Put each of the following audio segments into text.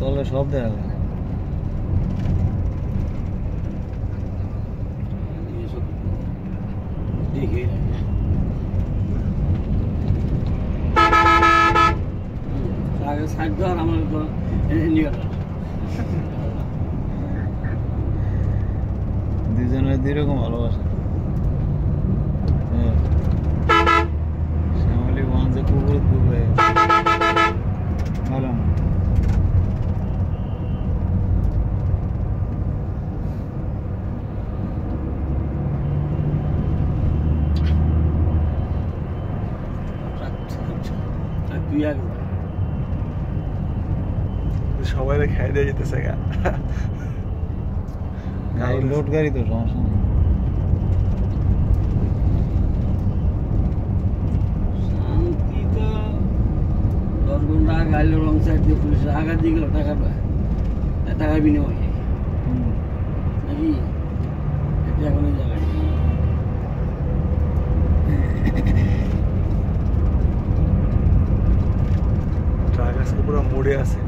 তলে সব দেখা যায়। দেখে দুজনের দুই রকম ভালোবাসা তুই আগে। সবাই খাই দিয়ে যেতেছে গা। গাড়ি লোড গাড়ি তো সমস্যা নেই। শান্তি তো দশ ঘণ্টা আগে আইলো রং সাইড দিয়ে পুলিশের আঘাত দিয়ে গেল টাকা পায় টাকা বিনিময়ে। নাকি? পুরো মোড়ে আছে।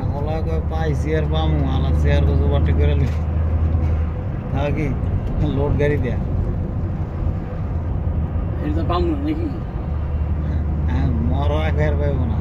আগলা কয় পাইছি আর পামু আলা চেয়ার কত বাটি করে লই হ্যাঁ কি? লোড গাড়ি দেয়া। এটা পামু নাকি? হ্যাঁ মরো একের পাইব না।